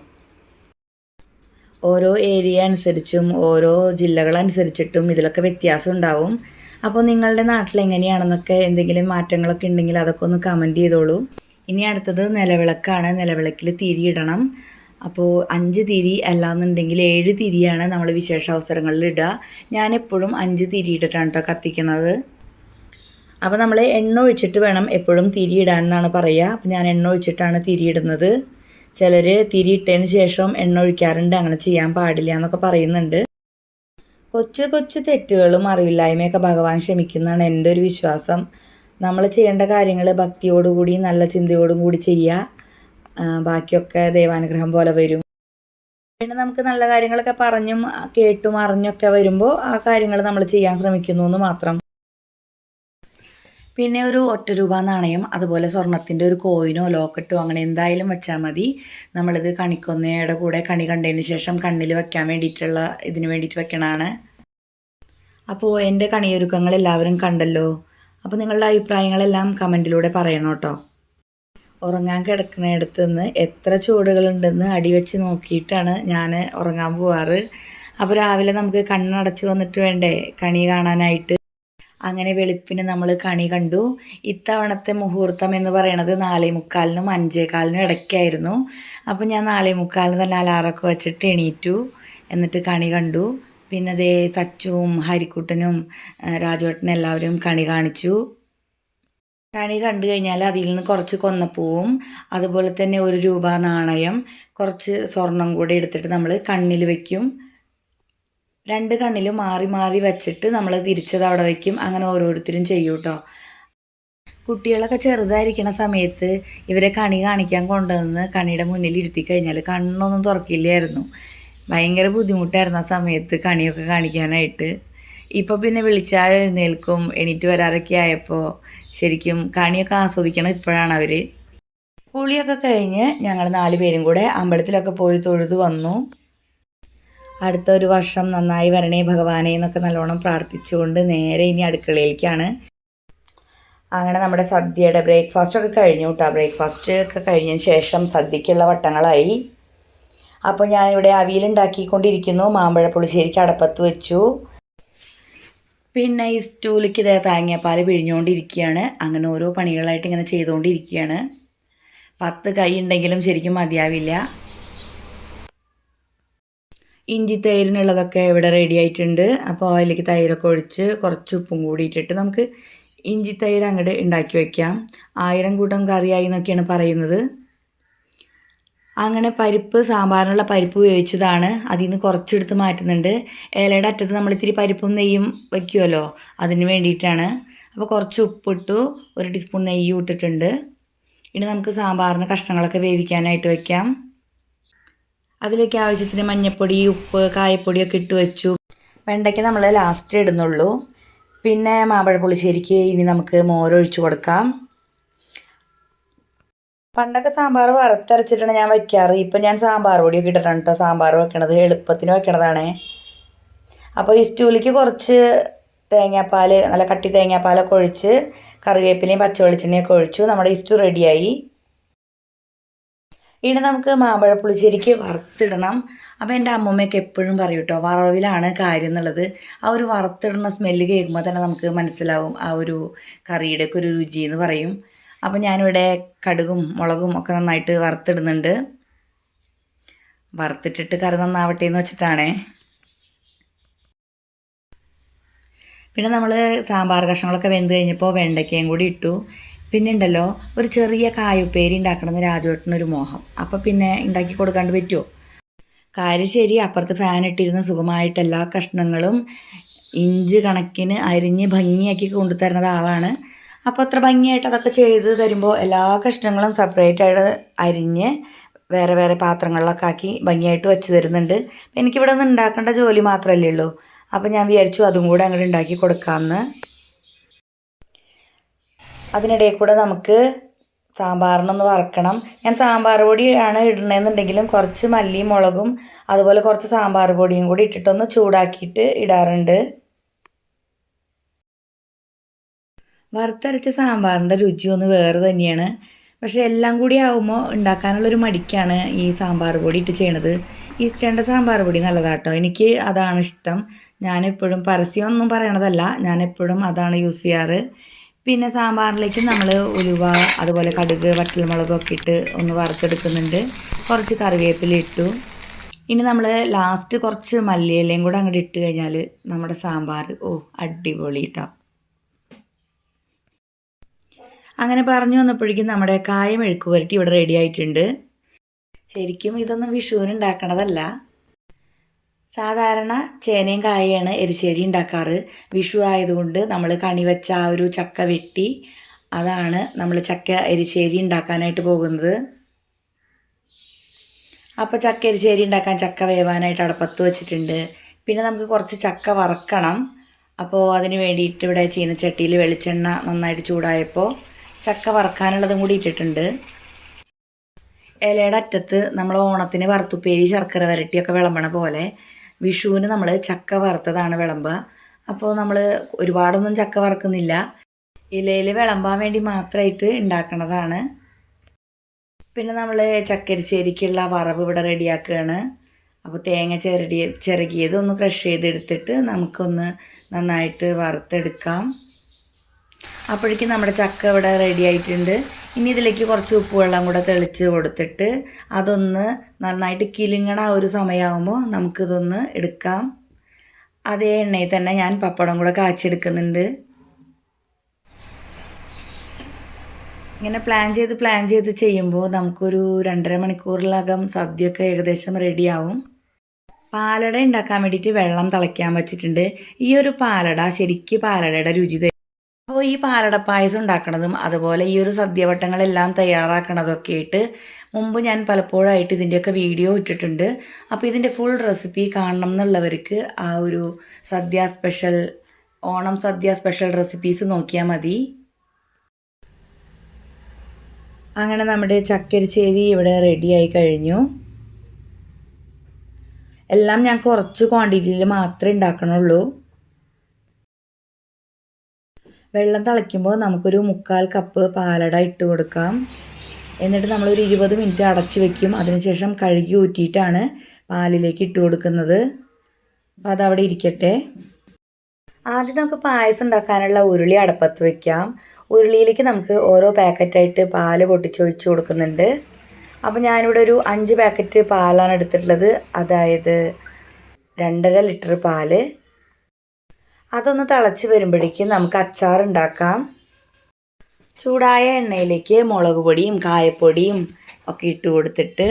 ഓരോ ഏരിയ അനുസരിച്ചും ഓരോ ജില്ലകളനുസരിച്ചിട്ടും ഇതിലൊക്കെ വ്യത്യാസം ഉണ്ടാവും. അപ്പോൾ നിങ്ങളുടെ നാട്ടിൽ എങ്ങനെയാണെന്നൊക്കെ എന്തെങ്കിലും മാറ്റങ്ങളൊക്കെ ഉണ്ടെങ്കിൽ അതൊക്കെ ഒന്ന് കമന്റ് ചെയ്തോളൂ. ഇനി അടുത്തത് നിലവിളക്കാണ്. നിലവിളക്കിൽ തിരിയിടണം അപ്പോൾ അഞ്ച് തിരി അല്ലാന്നുണ്ടെങ്കിൽ ഏഴ് തിരിയാണ് നമ്മൾ വിശേഷ അവസരങ്ങളിൽ ഇടുക. ഞാനെപ്പോഴും അഞ്ച് തിരിയിട്ടിട്ടാണ് കേട്ടോ കത്തിക്കുന്നത് അപ്പോൾ നമ്മൾ എണ്ണ ഒഴിച്ചിട്ട് വേണം എപ്പോഴും തിരിയിടാൻ എന്നാണ് പറയുക അപ്പോൾ ഞാൻ എണ്ണ ഒഴിച്ചിട്ടാണ് തിരിയിടുന്നത്. ചിലർ തിരിയിട്ടതിന് ശേഷം എണ്ണ ഒഴിക്കാറുണ്ട്. അങ്ങനെ ചെയ്യാൻ പാടില്ല എന്നൊക്കെ പറയുന്നുണ്ട്. കൊച്ചു കൊച്ചു തെറ്റുകളും അറിവില്ലായ്മയൊക്കെ ഭഗവാൻ ക്ഷമിക്കുന്നതാണ് എന്റെ ഒരു വിശ്വാസം. നമ്മൾ ചെയ്യേണ്ട കാര്യങ്ങൾ ഭക്തിയോടുകൂടി നല്ല ചിന്തയോടും കൂടി ചെയ്യുക ബാക്കിയൊക്കെ ദൈവാനുഗ്രഹം പോലെ വരും. പിന്നെ നമുക്ക് നല്ല കാര്യങ്ങളൊക്കെ പറഞ്ഞും കേട്ടും അറിഞ്ഞൊക്കെ വരുമ്പോൾ ആ കാര്യങ്ങൾ നമ്മൾ ചെയ്യാൻ ശ്രമിക്കുന്നു എന്ന് മാത്രം. പിന്നെ ഒരു ഒറ്റ രൂപ നാണയം അതുപോലെ സ്വർണത്തിന്റെ ഒരു കോയിനോ ലോക്കറ്റോ അങ്ങനെ എന്തായാലും വെച്ചാൽ മതി. നമ്മളിത് കണിക്കൊന്നയുടെ കൂടെ കണി കണ്ടതിന് ശേഷം കണ്ണിൽ വെക്കാൻ വേണ്ടിയിട്ടുള്ള ഇതിന് വേണ്ടിയിട്ട് വെക്കണതാണ്. അപ്പോൾ എന്റെ കണിയൊരുക്കങ്ങൾ എല്ലാവരും കണ്ടല്ലോ. അപ്പോൾ നിങ്ങളുടെ അഭിപ്രായങ്ങളെല്ലാം കമന്റിലൂടെ പറയണം കേട്ടോ. ഉറങ്ങാൻ കിടക്കുന്നിടത്ത് നിന്ന് എത്ര ചൂടുകളുണ്ടെന്ന് അടിവെച്ച് നോക്കിയിട്ടാണ് ഞാൻ ഉറങ്ങാൻ പോവാറ്. അപ്പോൾ രാവിലെ നമുക്ക് കണ്ണടച്ച് വന്നിട്ട് വേണ്ടേ കണി കാണാനായിട്ട്? അങ്ങനെ വെളുപ്പിന് നമ്മൾ കണി കണ്ടു. ഇത്തവണത്തെ മുഹൂർത്തം എന്ന് പറയണത് നാലേ മുക്കാലിനും അഞ്ചേ കാലിനും ഇടയ്ക്കായിരുന്നു. അപ്പോൾ ഞാൻ നാലേ മുക്കാലിന് തന്നെ അലാറൊക്കെ വെച്ചിട്ട് എണീറ്റു. എന്നിട്ട് കണി കണ്ടു. പിന്നെ അതേ സച്ചുവും ഹരിക്കുട്ടനും രാജുവേട്ടനും എല്ലാവരും കണി കാണിച്ചു. കണി കണ്ടു കഴിഞ്ഞാൽ അതിൽ നിന്ന് കുറച്ച് കൊന്നപ്പൂവും അതുപോലെ തന്നെ ഒരു രൂപ നാണയം കുറച്ച് സ്വർണം കൂടെ എടുത്തിട്ട് നമ്മൾ കണ്ണിൽ വെക്കും. രണ്ട് കണ്ണിലും മാറി മാറി വെച്ചിട്ട് നമ്മൾ തിരിച്ചത് അവിടെ വയ്ക്കും അങ്ങനെ ഓരോരുത്തരും ചെയ്യും കേട്ടോ കുട്ടികളൊക്കെ ചെറുതായിരിക്കണ സമയത്ത് ഇവരെ കണി കാണിക്കാൻ കൊണ്ടുവന്ന് കണിയുടെ മുന്നിൽ ഇരുത്തി കഴിഞ്ഞാൽ കണ്ണൊന്നും തുറക്കില്ലായിരുന്നു. ഭയങ്കര ബുദ്ധിമുട്ടായിരുന്നു ആ സമയത്ത് കണിയൊക്കെ കാണിക്കാനായിട്ട്. ഇപ്പോൾ പിന്നെ വിളിച്ചാൽ എഴുന്നേൽക്കും എണീറ്റ് വരാറൊക്കെ ആയപ്പോൾ ശരിക്കും കണിയൊക്കെ ആസ്വദിക്കണം ഇപ്പോഴാണ് അവർ കുളിയൊക്കെ കഴിഞ്ഞ് ഞങ്ങൾ നാല് പേരും കൂടെ അമ്പലത്തിലൊക്കെ പോയി തൊഴുതു വന്നു. അടുത്ത ഒരു വർഷം നന്നായി വരണേ ഭഗവാനെ എന്നൊക്കെ നല്ലോണം പ്രാർത്ഥിച്ചുകൊണ്ട് നേരെ ഇനി അടുക്കളയിലേക്കാണ്. അങ്ങനെ നമ്മുടെ സദ്യയുടെ ബ്രേക്ക്ഫാസ്റ്റ് ഒക്കെ കഴിഞ്ഞു കേട്ടോ ബ്രേക്ക്ഫാസ്റ്റ് ഒക്കെ കഴിഞ്ഞതിന് ശേഷം സദ്യക്കുള്ള വട്ടങ്ങളായി. അപ്പോൾ ഞാനിവിടെ അവിയലുണ്ടാക്കിക്കൊണ്ടിരിക്കുന്നു മാമ്പഴ പുളിശ്ശേരിക്ക് അടപ്പത്ത് വെച്ചു. പിന്നെ ഈ സ്റ്റൂലിക്ക് ഇതേ പാൽ പിഴിഞ്ഞുകൊണ്ടിരിക്കുകയാണ്. അങ്ങനെ ഓരോ പണികളായിട്ട് ഇങ്ങനെ ചെയ്തുകൊണ്ടിരിക്കുകയാണ്. പത്ത് കൈ ഉണ്ടെങ്കിലും ശരിക്കും മതിയാവില്ല. ഇഞ്ചി തൈരിനുള്ളതൊക്കെ ഇവിടെ റെഡി ആയിട്ടുണ്ട്. അപ്പോൾ അതിലേക്ക് തൈരൊക്കെ ഒഴിച്ച് കുറച്ച് ഉപ്പും കൂടി ഇട്ടിട്ട് നമുക്ക് ഇഞ്ചി തൈര് അങ്ങോട്ട് ഉണ്ടാക്കി വയ്ക്കാം ആയിരം കൂട്ടം കറിയായി എന്നൊക്കെയാണ് പറയുന്നത്. അങ്ങനെ പരിപ്പ് സാമ്പാറിനുള്ള പരിപ്പ് ഉപയോഗിച്ചതാണ്. അതിൽ നിന്ന് കുറച്ചെടുത്ത് മാറ്റുന്നുണ്ട്. ഇലയുടെ അറ്റത്ത് നമ്മൾ ഇത്തിരി പരിപ്പും നെയ്യും വയ്ക്കുമല്ലോ അതിന് വേണ്ടിയിട്ടാണ്. അപ്പോൾ കുറച്ച് ഉപ്പിട്ടു ഒരു ടീസ്പൂൺ നെയ്യും ഇട്ടിട്ടുണ്ട്. ഇനി നമുക്ക് സാമ്പാറിന് കഷ്ണങ്ങളൊക്കെ വേവിക്കാനായിട്ട് വയ്ക്കാം അതിലേക്ക് ആവശ്യത്തിന് മഞ്ഞൾപ്പൊടി ഉപ്പ് കായപ്പൊടിയൊക്കെ ഇട്ട് വെച്ചു. വെണ്ടയ്ക്ക് നമ്മൾ ലാസ്റ്റ് ഇടുന്നുള്ളൂ. പിന്നെ മാമ്പഴ പുളിശ്ശേരിക്ക് ഇനി നമുക്ക് മോരൊഴിച്ചു കൊടുക്കാം. പണ്ടൊക്കെ സാമ്പാർ വറുത്തരച്ചിട്ടാണ് ഞാൻ വയ്ക്കാറ് ഇപ്പം ഞാൻ സാമ്പാർ പൊടിയൊക്കെ ഇട്ടിട്ടാണ് കേട്ടോ സാമ്പാർ വെക്കണത്. എളുപ്പത്തിന് വെക്കണതാണേ. അപ്പോൾ ഈ സ്റ്റൂലിക്ക് കുറച്ച് തേങ്ങാപ്പാൽ നല്ല കട്ടി തേങ്ങാപ്പാലൊക്കെ ഒഴിച്ച് കറിവേപ്പിലയും പച്ചവെളിച്ചെണ്ണയൊക്കെ ഒഴിച്ചു. നമ്മുടെ ഈ സ്റ്റൂ റെഡിയായി ഇനി നമുക്ക് മാമ്പഴ പുളിശ്ശേരിക്ക് വറുത്തിടണം. അപ്പോൾ എന്റെ അമ്മമ്മയൊക്കെ എപ്പോഴും പറയും കേട്ടോ വറവിലാണ് കാര്യം എന്നുള്ളത്. ആ ഒരു വറുത്തിടുന്ന സ്മെല്ല് കേൾക്കുമ്പോൾ തന്നെ നമുക്ക് മനസ്സിലാവും ആ ഒരു കറിയുടെ ഒക്കെ ഒരു രുചി എന്ന് പറയും. അപ്പോൾ ഞാനിവിടെ കടുകും മുളകും ഒക്കെ നന്നായിട്ട് വറുത്തിടുന്നുണ്ട്. വറുത്തിട്ടിട്ട് കറി നന്നാവട്ടെ എന്ന് വെച്ചിട്ടാണേ. പിന്നെ നമ്മൾ സാമ്പാർ കഷ്ണങ്ങളൊക്കെ വെന്ത് കഴിഞ്ഞപ്പോൾ വെണ്ടയ്ക്കയും കൂടി ഇട്ടു. പിന്നെ ഉണ്ടല്ലോ ഒരു ചെറിയ കായുപ്പേരി ഉണ്ടാക്കണമെന്ന് രാജുവേട്ടനൊരു മോഹം. അപ്പം പിന്നെ ഉണ്ടാക്കി കൊടുക്കാണ്ട് പറ്റുമോ കാര്യം ശരി അപ്പുറത്ത് ഫാൻ ഇട്ടിരുന്ന് സുഖമായിട്ട് എല്ലാ കഷ്ണങ്ങളും ഇഞ്ച് കണക്കിന് അരിഞ്ഞ് ഭംഗിയാക്കി കൊണ്ടുതരുന്നത് ആളാണ്. അപ്പോൾ അത്ര ഭംഗിയായിട്ട് അതൊക്കെ ചെയ്ത് തരുമ്പോൾ എല്ലാ കഷ്ണങ്ങളും സെപ്പറേറ്റ് ആയിട്ട് അരിഞ്ഞ് വേറെ വേറെ പാത്രങ്ങളിലൊക്കെ ആക്കി ഭംഗിയായിട്ട് വെച്ച് തരുന്നുണ്ട്. എനിക്കിവിടെ നിന്ന് ഉണ്ടാക്കേണ്ട ജോലി മാത്രമല്ലേ ഉള്ളൂ. അപ്പോൾ ഞാൻ വിചാരിച്ചു അതും കൂടെ അങ്ങോട്ട് ഉണ്ടാക്കി കൊടുക്കാമെന്ന് അതിനിടയിൽ കൂടെ നമുക്ക് സാമ്പാറിനൊന്ന് വറക്കണം. ഞാൻ സാമ്പാർ പൊടിയാണ് ഇടണമെന്നുണ്ടെങ്കിലും കുറച്ച് മല്ലിയും മുളകും അതുപോലെ കുറച്ച് സാമ്പാർ പൊടിയും കൂടി ഇട്ടിട്ടൊന്ന് ചൂടാക്കിയിട്ട് ഇടാറുണ്ട്. വറുത്തരച്ച സാമ്പാറിന്റെ രുചി ഒന്ന് വേറെ തന്നെയാണ്. പക്ഷേ എല്ലാം കൂടി ആകുമ്പോൾ ഉണ്ടാക്കാനുള്ളൊരു മടിക്കാണ് ഈ സാമ്പാർ പൊടി ഇട്ട് ചെയ്യണത്. ഈസ്റ്റേന്റെ സാമ്പാർ പൊടി നല്ലതാട്ടോ. എനിക്ക് അതാണ് ഇഷ്ടം. ഞാനെപ്പോഴും പരസ്യമൊന്നും പറയണതല്ല. ഞാനെപ്പോഴും അതാണ് യൂസ് ചെയ്യാറ്. പിന്നെ സാമ്പാറിലേക്ക് നമ്മൾ ഉലുവ അതുപോലെ കടുക് വറ്റൽമുളകൊക്കെ ഇട്ട് ഒന്ന് വറുത്തെടുക്കുന്നുണ്ട്. കുറച്ച് കറിവേപ്പില ഇട്ടു. ഇനി നമ്മൾ ലാസ്റ്റ് കുറച്ച് മല്ലിയിലയും കൂടെ അങ്ങോട്ട് ഇട്ട് കഴിഞ്ഞാൽ നമ്മുടെ സാമ്പാർ ഓ അടിപൊളി കേട്ടോ അങ്ങനെ പറഞ്ഞു വന്നപ്പോഴേക്കും നമ്മുടെ കായം മെഴുക്ക് പുരട്ടി ഇവിടെ റെഡി ആയിട്ടുണ്ട്. ശരിക്കും ഇതൊന്നും വിഷുവിന് ഉണ്ടാക്കണതല്ല. സാധാരണ ചേനയും കായയാണ് എരിശ്ശേരി ഉണ്ടാക്കാറ്. വിഷു ആയതുകൊണ്ട് നമ്മൾ കണി വെച്ച ആ ഒരു ചക്ക വെട്ടി അതാണ് നമ്മൾ ചക്ക എരിശ്ശേരി ഉണ്ടാക്കാനായിട്ട് പോകുന്നത്. അപ്പോൾ ചക്ക എരിശ്ശേരി ഉണ്ടാക്കാൻ ചക്ക വേവാനായിട്ട് അടപ്പത്ത് വെച്ചിട്ടുണ്ട്. പിന്നെ നമുക്ക് കുറച്ച് ചക്ക വറക്കണം. അപ്പോൾ അതിന് വേണ്ടിയിട്ട് ഇവിടെ ചീനച്ചട്ടിയിൽ വെളിച്ചെണ്ണ നന്നായിട്ട് ചൂടായപ്പോൾ ചക്ക വറക്കാനുള്ളതും കൂടി ഇട്ടിട്ടുണ്ട്. ഇലയുടെ അറ്റത്ത് നമ്മൾ ഓണത്തിന് വറുത്തുപ്പേരി ശർക്കര വരട്ടിയൊക്കെ വിളമ്പണ പോലെ വിഷുവിന് നമ്മൾ ചക്ക വറുത്തതാണ് വിളമ്പുക. അപ്പോൾ നമ്മൾ ഒരുപാടൊന്നും ചക്ക വറക്കുന്നില്ല. ഇലയിൽ വിളമ്പാൻ വേണ്ടി മാത്രമായിട്ട് ഉണ്ടാക്കണതാണ് പിന്നെ നമ്മൾ ചക്കരിശ്ശേരിക്കുള്ള വറവ് ഇവിടെ റെഡിയാക്കുകയാണ് അപ്പോൾ തേങ്ങ ചിരടി ചിരകിയത് ഒന്ന് ക്രഷ് ചെയ്തെടുത്തിട്ട് നമുക്കൊന്ന് നന്നായിട്ട് വറുത്തെടുക്കാം. അപ്പോഴേക്കും നമ്മുടെ ചക്ക ഇവിടെ റെഡി ആയിട്ടുണ്ട്. ഇനി ഇതിലേക്ക് കുറച്ച് ഉപ്പ് വെള്ളം കൂടെ തെളിച്ച് കൊടുത്തിട്ട് അതൊന്ന് നന്നായിട്ട് കിലുങ്ങണ ഒരു സമയമാകുമ്പോൾ നമുക്കിതൊന്ന് എടുക്കാം. അതേ എണ്ണയിൽ തന്നെ ഞാൻ പപ്പടം കൂടെ കാച്ചെടുക്കുന്നുണ്ട് ഇങ്ങനെ പ്ലാൻ ചെയ്ത് പ്ലാൻ ചെയ്ത് ചെയ്യുമ്പോൾ നമുക്കൊരു രണ്ടര മണിക്കൂറിലകം സദ്യയൊക്കെ ഏകദേശം റെഡിയാവും പാലട ഉണ്ടാക്കാൻ വേണ്ടിയിട്ട് വെള്ളം തിളയ്ക്കാൻ വച്ചിട്ടുണ്ട്. ഈ ഒരു പാലട ശരിക്കും പാലടയുടെ രുചി അപ്പോൾ ഈ പാലട പായസം ഉണ്ടാക്കണതും അതുപോലെ ഈ ഒരു സദ്യവട്ടങ്ങളെല്ലാം തയ്യാറാക്കണതൊക്കെ ആയിട്ട് മുമ്പ് ഞാൻ പലപ്പോഴായിട്ട് ഇതിന്റെയൊക്കെ വീഡിയോ ഇട്ടിട്ടുണ്ട്. അപ്പോൾ ഇതിന്റെ ഫുൾ റെസിപ്പി കാണണം എന്നുള്ളവർക്ക് ആ ഒരു sadya special Onam sadya special recipes നോക്കിയാൽ മതി. അങ്ങനെ നമ്മുടെ ചക്കരിശ്ശേരി ഇവിടെ റെഡിയായി കഴിഞ്ഞു. എല്ലാം ഞാൻ കുറച്ച് ക്വാണ്ടിറ്റിയിൽ മാത്രമേ ഉണ്ടാക്കണുള്ളൂ. വെള്ളം തിളയ്ക്കുമ്പോൾ നമുക്കൊരു മുക്കാൽ കപ്പ് പാലട ഇട്ട് കൊടുക്കാം. എന്നിട്ട് നമ്മളൊരു ഇരുപത് മിനിറ്റ് അടച്ചു വെക്കും. അതിനുശേഷം കഴുകി ഊറ്റിയിട്ടാണ് പാലിലേക്ക് ഇട്ട് കൊടുക്കുന്നത്. അപ്പോൾ അതവിടെ ഇരിക്കട്ടെ. ആദ്യം നമുക്ക് പായസം ഉണ്ടാക്കാനുള്ള ഉരുളി അടപ്പത്ത് വയ്ക്കാം ഉരുളിയിലേക്ക് നമുക്ക് ഓരോ പാക്കറ്റായിട്ട് പാൽ പൊട്ടിച്ചൊഴിച്ച് കൊടുക്കുന്നുണ്ട്. അപ്പോൾ ഞാനിവിടെ ഒരു അഞ്ച് പാക്കറ്റ് പാലാണ് എടുത്തിട്ടുള്ളത്. അതായത് രണ്ടര ലിറ്റർ പാൽ. അതൊന്ന് തിളച്ച് വരുമ്പോഴേക്കും നമുക്ക് അച്ചാർ ഉണ്ടാക്കാം ചൂടായ എണ്ണയിലേക്ക് മുളക് പൊടിയും കായപ്പൊടിയും ഒക്കെ ഇട്ട് കൊടുത്തിട്ട്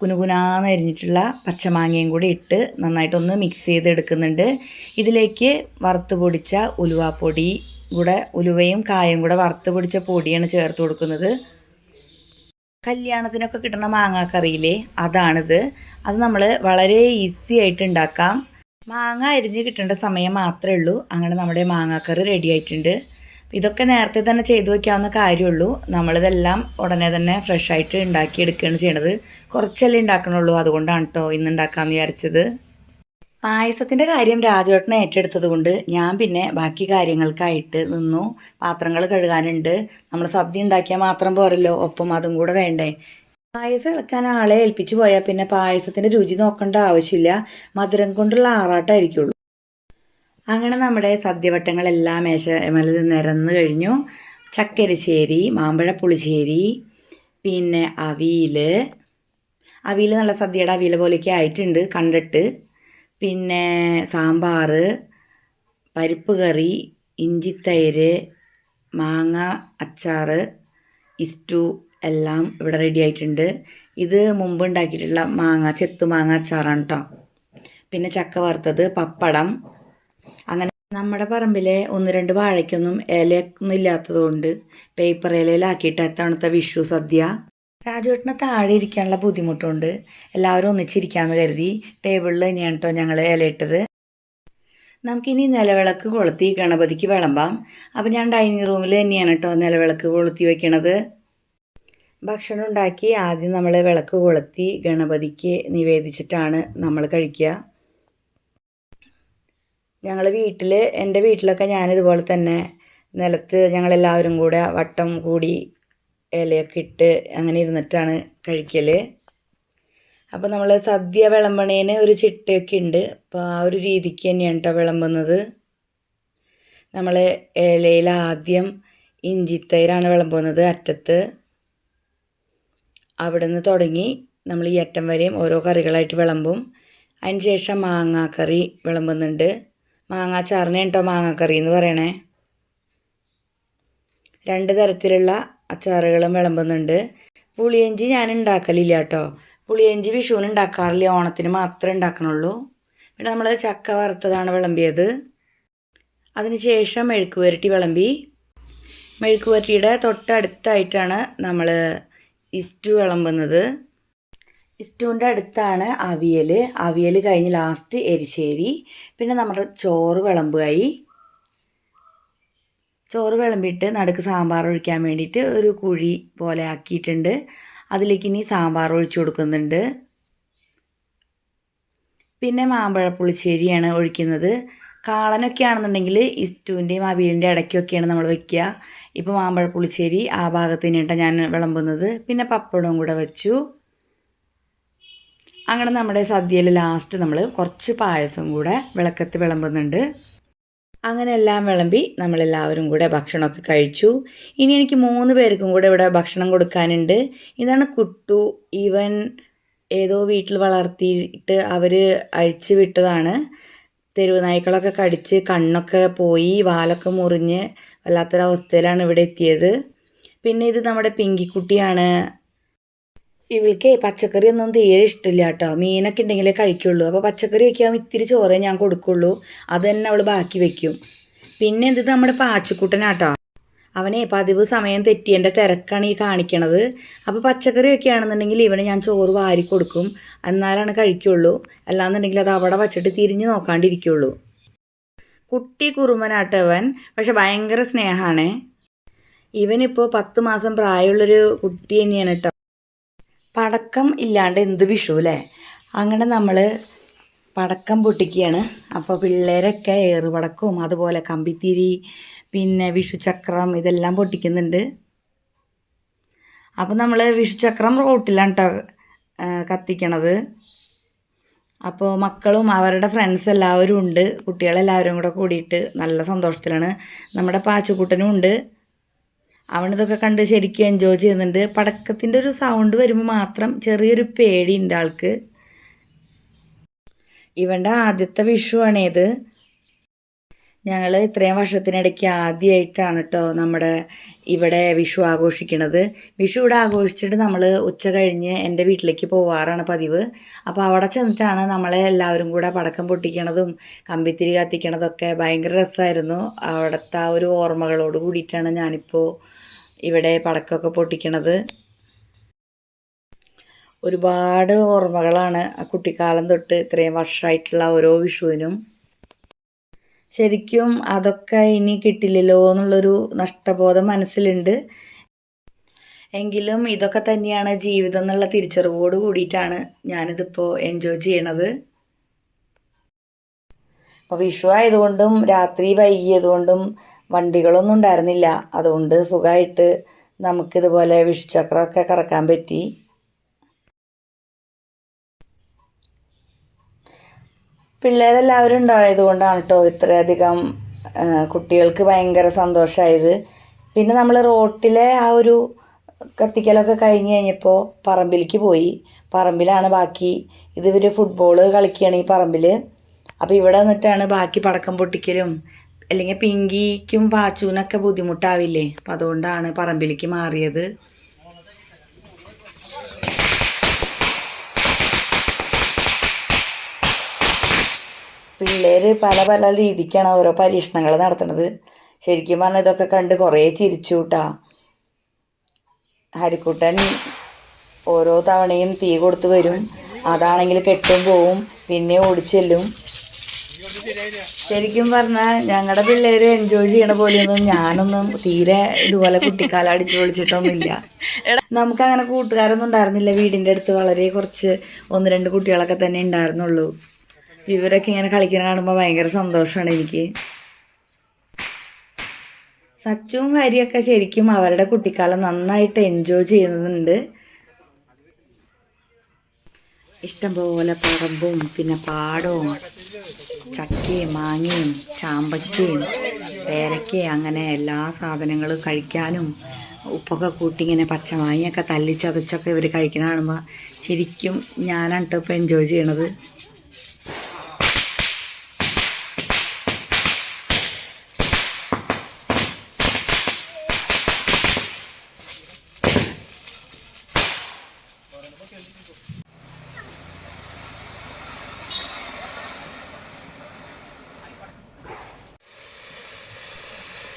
കുനുകുനാന്ന് അരിഞ്ഞിട്ടുള്ള പച്ചമാങ്ങയും കൂടി ഇട്ട് നന്നായിട്ടൊന്ന് മിക്സ് ചെയ്തെടുക്കുന്നുണ്ട്. ഇതിലേക്ക് വറുത്ത് പൊടിച്ച ഉലുവാപ്പൊടി കൂടെ ഉലുവയും കായും കൂടെ വറുത്ത് പൊടിച്ച പൊടിയാണ് ചേർത്ത് കൊടുക്കുന്നത്. കല്യാണത്തിനൊക്കെ കിട്ടുന്ന മാങ്ങാക്കറിയില്ലേ? അതാണിത്. അത് നമ്മൾ വളരെ ഈസി ആയിട്ട് ഉണ്ടാക്കാം. മാങ്ങ അരിഞ്ഞ് കിട്ടേണ്ട സമയം മാത്രമേ ഉള്ളൂ. അങ്ങനെ നമ്മുടെ മാങ്ങാക്കറി റെഡി ആയിട്ടുണ്ട്. ഇതൊക്കെ നേരത്തെ തന്നെ ചെയ്തു വയ്ക്കാവുന്ന കാര്യമുള്ളൂ. നമ്മളിതെല്ലാം ഉടനെ തന്നെ ഫ്രഷ് ആയിട്ട് ഉണ്ടാക്കിയെടുക്കുകയാണ് ചെയ്യണത്. കുറച്ചല്ലേ ഉണ്ടാക്കണുള്ളൂ. അതുകൊണ്ടാണ് കേട്ടോ ഇന്ന് ഉണ്ടാക്കാമെന്ന് വിചാരിച്ചത്. പായസത്തിന്റെ കാര്യം രാജേട്ടൻ ഏറ്റെടുത്തത് കൊണ്ട് ഞാൻ പിന്നെ ബാക്കി കാര്യങ്ങൾക്കായിട്ട് നിന്നു. പാത്രങ്ങൾ കഴുകാനുണ്ട്. നമ്മൾ സദ്യ ഉണ്ടാക്കിയാൽ മാത്രം പോരല്ലോ. ഒപ്പം അതും കൂടെ വേണ്ടേ. പായസം ഇളക്കാൻ ആളെ ഏൽപ്പിച്ചു പോയാൽ പിന്നെ പായസത്തിന്റെ രുചി നോക്കേണ്ട ആവശ്യമില്ല. മധുരം കൊണ്ടുള്ള ആറാട്ടായിരിക്കുള്ളൂ. അങ്ങനെ നമ്മുടെ സദ്യവട്ടങ്ങളെല്ലാം മേശമേൽ നിരന്ന് കഴിഞ്ഞു. ചക്കരിശ്ശേരി മാമ്പഴ പുളിശ്ശേരി പിന്നെ അവിയിൽ അവിയിൽ നല്ല സദ്യയുടെ അവിയിൽ പോലെയൊക്കെ ആയിട്ടുണ്ട്. കണ്ടിട്ട്. പിന്നെ സാമ്പാർ പരിപ്പ് കറി ഇഞ്ചിത്തൈര് മാങ്ങ അച്ചാറ് ഇസ്റ്റു എല്ലാം ഇവിടെ റെഡി ആയിട്ടുണ്ട്. ഇത് മുമ്പ് ഉണ്ടാക്കിയിട്ടുള്ള മാങ്ങ ചെത്തുമാങ്ങ അച്ചാറാണ് കേട്ടോ പിന്നെ ചക്ക വറുത്തത് പപ്പടം. അങ്ങനെ നമ്മുടെ പറമ്പിലെ ഒന്ന് രണ്ട് വാഴയ്ക്കൊന്നും ഇലയൊന്നും ഇല്ലാത്തത് കൊണ്ട് പേപ്പർ ഇലയിലാക്കിയിട്ട് എത്തണത്തെ വിഷു സദ്യ. രാജുവേട്ടന് താഴെ ഇരിക്കാനുള്ള ബുദ്ധിമുട്ടുണ്ട്. എല്ലാവരും ഒന്നിച്ചിരിക്കാമെന്ന് കരുതി ടേബിളിൽ തന്നെയാണ് കേട്ടോ ഞങ്ങൾ ഇലയിട്ടത്. നമുക്കിനി നിലവിളക്ക് കൊളുത്തി ഗണപതിക്ക് വിളമ്പാം. അപ്പം ഞാൻ ഡൈനിങ് റൂമിൽ തന്നെയാണ് കേട്ടോ നിലവിളക്ക് കൊളുത്തി വെക്കണത്. ഭക്ഷണം ഉണ്ടാക്കി ആദ്യം നമ്മൾ വിളക്ക് കൊളുത്തി ഗണപതിക്ക് നിവേദിച്ചിട്ടാണ് നമ്മൾ കഴിക്കുക. ഞങ്ങൾ വീട്ടിൽ എന്റെ വീട്ടിലൊക്കെ ഞാനിതുപോലെ തന്നെ നിലത്ത് ഞങ്ങളെല്ലാവരും കൂടെ വട്ടം കൂടി ഇലയൊക്കെ ഇട്ട് അങ്ങനെ ഇരുന്നിട്ടാണ് കഴിക്കൽ അപ്പോൾ നമ്മൾ സദ്യ വിളമ്പണേന് ഒരു ചിട്ടയൊക്കെ ഉണ്ട് അപ്പോൾ ആ ഒരു രീതിക്ക് തന്നെയാണ് കേട്ടോ വിളമ്പുന്നത്. നമ്മൾ ഇലയിൽ ആദ്യം ഇഞ്ചിത്തൈരാണ് വിളമ്പുന്നത് അറ്റത്ത്. അവിടെ നിന്ന് തുടങ്ങി നമ്മൾ ഈ അറ്റം വരെയും ഓരോ കറികളായിട്ട് വിളമ്പും. അതിന് ശേഷം മാങ്ങാക്കറി വിളമ്പുന്നുണ്ട്. മാങ്ങാച്ചാറിനെ കേട്ടോ മാങ്ങാക്കറി എന്ന് പറയണേ? രണ്ട് തരത്തിലുള്ള അച്ചാറുകളും വിളമ്പുന്നുണ്ട്. പുളിയഞ്ചി ഞാൻ ഉണ്ടാക്കലില്ല കേട്ടോ. പുളിയഞ്ചി വിഷുവിന് ഉണ്ടാക്കാറില്ല. ഓണത്തിന് മാത്രമേ ഉണ്ടാക്കണുള്ളൂ. പിന്നെ നമ്മൾ ചക്ക വറുത്തതാണ് വിളമ്പിയത്. അതിനുശേഷം ശേഷം പുരട്ടി വിളമ്പി. മെഴുക്കുവരട്ടിയുടെ തൊട്ടടുത്തായിട്ടാണ് നമ്മൾ ഇസ്റ്റു വിളമ്പുന്നത്. ഇസ്റ്റുവിന്റെ അടുത്താണ് അവിയൽ. അവിയൽ കഴിഞ്ഞ് ലാസ്റ്റ് എരിശ്ശേരി. പിന്നെ നമ്മുടെ ചോറ് വിളമ്പുകയായി ചോറ് വിളമ്പിയിട്ട് നടുക്ക് സാമ്പാർ ഒഴിക്കാൻ വേണ്ടിയിട്ട് ഒരു കുഴി പോലെ ആക്കിയിട്ടുണ്ട്. അതിലേക്ക് ഇനി സാമ്പാർ ഒഴിച്ചു കൊടുക്കുന്നുണ്ട്. പിന്നെ മാമ്പഴ പുളിശ്ശേരിയാണ് ഒഴിക്കുന്നത്. കാളനൊക്കെ ആണെന്നുണ്ടെങ്കിൽ ഇസ്റ്റുവിന്റെയും അവിയലിന്റെ ഇടയ്ക്കൊക്കെയാണ് നമ്മൾ വെക്കുക. ഇപ്പോൾ മാമ്പഴ പുളിശ്ശേരി ആ ഭാഗത്ത് തന്നെയാണ് ഞാൻ വിളമ്പുന്നത്. പിന്നെ പപ്പടവും കൂടെ വെച്ചു. അങ്ങനെ നമ്മുടെ സദ്യയിൽ ലാസ്റ്റ് നമ്മൾ കുറച്ച് പായസം കൂടെ വിളക്കത്ത് വിളമ്പുന്നുണ്ട്. അങ്ങനെ എല്ലാം വിളമ്പി നമ്മളെല്ലാവരും കൂടെ ഭക്ഷണമൊക്കെ കഴിച്ചു. ഇനി എനിക്ക് മൂന്ന് പേർക്കും കൂടെ ഇവിടെ ഭക്ഷണം കൊടുക്കാനുണ്ട്. ഇതാണ് കുട്ടു ഇവൻ ഏതോ വീട്ടിൽ വളർത്തിയിട്ട് അവർ അഴിച്ചു വിട്ടതാണ്. തെരുവ് നായ്ക്കളൊക്കെ കടിച്ച് കണ്ണൊക്കെ പോയി വാലൊക്കെ മുറിഞ്ഞ് വല്ലാത്തൊരവസ്ഥയിലാണ് ഇവിടെ എത്തിയത്. പിന്നെ ഇത് നമ്മുടെ പിങ്കിക്കുട്ടിയാണ്. ഇവൾക്ക് പച്ചക്കറി ഒന്നും തീരെ ഇഷ്ടമില്ല കേട്ടോ. മീനൊക്കെ ഉണ്ടെങ്കിലേ കഴിക്കുള്ളൂ. അപ്പോൾ പച്ചക്കറി വയ്ക്കാൻ ഇത്തിരി ചോറേ ഞാൻ കൊടുക്കുള്ളൂ. അത് തന്നെ അവൾ ബാക്കി വയ്ക്കും. പിന്നെ ഇത് നമ്മുടെ പാച്ചുക്കുട്ടനാട്ടോ. അവനെ പതിവ് സമയം തെറ്റിയന്റെ തിരക്കാണ് ഈ കാണിക്കണത്. അപ്പോൾ പച്ചക്കറിയൊക്കെ ആണെന്നുണ്ടെങ്കിൽ ഇവന് ഞാൻ ചോറ് വാരി കൊടുക്കും. എന്നാലാണ് കഴിക്കുള്ളൂ. അല്ലാന്നുണ്ടെങ്കിൽ അത് അവിടെ വച്ചിട്ട് തിരിഞ്ഞ് നോക്കാണ്ടിരിക്കുള്ളൂ. കുട്ടി കുറുമനാട്ടവൻ. പക്ഷെ ഭയങ്കര സ്നേഹമാണ് ഇവനിപ്പോൾ പത്ത് മാസം പ്രായമുള്ളൊരു കുട്ടി തന്നെയാണ് കേട്ടോ. പടക്കം ഇല്ലാണ്ട് എന്ത് വിഷു അല്ലേ? അങ്ങനെ നമ്മൾ പടക്കം പൊട്ടിക്കുകയാണ്. അപ്പോൾ പിള്ളേരൊക്കെ ഏറുപടക്കവും അതുപോലെ കമ്പിത്തിരി പിന്നെ വിഷുചക്രം ഇതെല്ലാം പൊട്ടിക്കുന്നുണ്ട്. അപ്പോൾ നമ്മൾ വിഷുചക്രം റോട്ടിലാണ് കേട്ടോ കത്തിക്കണത്. അപ്പോൾ മക്കളും അവരുടെ ഫ്രണ്ട്സ് എല്ലാവരും ഉണ്ട്. കുട്ടികളെല്ലാവരും കൂടെ കൂടിയിട്ട് നല്ല സന്തോഷത്തിലാണ്. നമ്മുടെ പാച്ചുക്കുട്ടനും ഉണ്ട്. അവനിതൊക്കെ കണ്ട് ശരിക്കും എൻജോയ് ചെയ്യുന്നുണ്ട്. പടക്കത്തിന്റെ ഒരു സൗണ്ട് വരുമ്പോൾ മാത്രം ചെറിയൊരു പേടിയുണ്ട് ആൾക്ക്. ഇവന്റെ ആദ്യത്തെ വിഷുവാണേത് ഞങ്ങൾ ഇത്രയും വർഷത്തിനിടയ്ക്ക് ആദ്യമായിട്ടാണ് കേട്ടോ നമ്മുടെ ഇവിടെ വിഷു ആഘോഷിക്കണത്. വിഷു ഇവിടെ ആഘോഷിച്ചിട്ട് നമ്മൾ ഉച്ച കഴിഞ്ഞ് എന്റെ വീട്ടിലേക്ക് പോവാറാണ് പതിവ്. അപ്പോൾ അവിടെ ചെന്നിട്ടാണ് നമ്മളെ എല്ലാവരും കൂടെ പടക്കം പൊട്ടിക്കണതും കമ്പിത്തിരി കത്തിക്കണതൊക്കെ ഭയങ്കര രസമായിരുന്നു അവിടുത്തെ ആ ഒരു ഓർമ്മകളോട് കൂടിയിട്ടാണ് ഞാനിപ്പോൾ ഇവിടെ പടക്കമൊക്കെ പൊട്ടിക്കണത്. ഒരുപാട് ഓർമ്മകളാണ് ആ കുട്ടിക്കാലം തൊട്ട് ഇത്രയും വർഷമായിട്ടുള്ള ഓരോ വിഷുവിനും. ശരിക്കും അതൊക്കെ ഇനി കിട്ടില്ലല്ലോ എന്നുള്ളൊരു നഷ്ടബോധം മനസ്സിലുണ്ട്. എങ്കിലും ഇതൊക്കെ തന്നെയാണ് ജീവിതം എന്നുള്ള തിരിച്ചറിവോട് കൂടിയിട്ടാണ് ഞാനിതിപ്പോൾ എൻജോയ് ചെയ്യണത്. അപ്പോൾ വിഷു ആയതുകൊണ്ടും രാത്രി വൈകിയതുകൊണ്ടും വണ്ടികളൊന്നും ഉണ്ടായിരുന്നില്ല. അതുകൊണ്ട് സുഖമായിട്ട് നമുക്കിതുപോലെ വിഷുചക്രമൊക്കെ കറക്കാൻ പറ്റി. പിള്ളേരെല്ലാവരും ഉണ്ടായത് കൊണ്ടാണ് കേട്ടോ ഇത്രയധികം കുട്ടികൾക്ക് ഭയങ്കര സന്തോഷമായത്. പിന്നെ നമ്മൾ റോട്ടിലെ ആ ഒരു കത്തിക്കലൊക്കെ കഴിഞ്ഞ് കഴിഞ്ഞപ്പോൾ പറമ്പിലേക്ക് പോയി. പറമ്പിലാണ് ബാക്കി ഇത് ഇവർ ഫുട്ബോൾ കളിക്കുകയാണ് ഈ പറമ്പിൽ അപ്പോൾ ഇവിടെ നിന്നിട്ടാണ് ബാക്കി പടക്കം പൊട്ടിക്കലും അല്ലെങ്കിൽ പിങ്കിക്കും പാച്ചുവിനൊക്കെ ബുദ്ധിമുട്ടാവില്ലേ? അപ്പം അതുകൊണ്ടാണ് പറമ്പിലേക്ക് മാറിയത്. പിള്ളേർ പല പല രീതിക്കാണ് ഓരോ പരീക്ഷണങ്ങൾ നടത്തുന്നത്. ശരിക്കും പറഞ്ഞാൽ ഇതൊക്കെ കണ്ട് കുറേ ചിരിച്ചു കൂട്ടാ ഹരിക്കുട്ടൻ ഓരോ തവണയും തീ കൊടുത്ത് വരും. അതാണെങ്കിൽ കെട്ടും പോവും. പിന്നെ ഓടിച്ചെല്ലും. ശരിക്കും പറഞ്ഞാൽ ഞങ്ങളുടെ പിള്ളേർ എൻജോയ് ചെയ്യണ പോലെയൊന്നും ഞാനൊന്നും തീരെ ഇതുപോലെ കുട്ടിക്കാലം അടിച്ചു പൊളിച്ചിട്ടൊന്നുമില്ല. നമുക്ക് അങ്ങനെ കൂട്ടുകാരൊന്നും ഉണ്ടായിരുന്നില്ല. വീടിന്റെ അടുത്ത് വളരെ കുറച്ച് ഒന്ന് രണ്ട് കുട്ടികളൊക്കെ തന്നെ ഉണ്ടായിരുന്നുള്ളൂ. ഇവരൊക്കെ ഇങ്ങനെ കളിക്കുന്ന കാണുമ്പോൾ ഭയങ്കര സന്തോഷമാണ് എനിക്ക്. സച്ചുവും ഹരിയൊക്കെ ശരിക്കും അവരുടെ കുട്ടിക്കാലം നന്നായിട്ട് എൻജോയ് ചെയ്യുന്നുണ്ട്. ഇഷ്ടംപോലെ പറമ്പും പിന്നെ പാടവും ചക്കയും മാങ്ങയും ചാമ്പയ്ക്കയും പേരക്കയും അങ്ങനെ എല്ലാ സാധനങ്ങളും കഴിക്കാനും ഉപ്പൊക്കെ കൂട്ടി ഇങ്ങനെ പച്ചമാങ്ങയൊക്കെ തല്ലിച്ചതച്ചൊക്കെ ഇവർ കഴിക്കുന്ന കാണുമ്പോൾ ശരിക്കും ഞാനാണ് ഇപ്പോൾ എൻജോയ് ചെയ്യണത്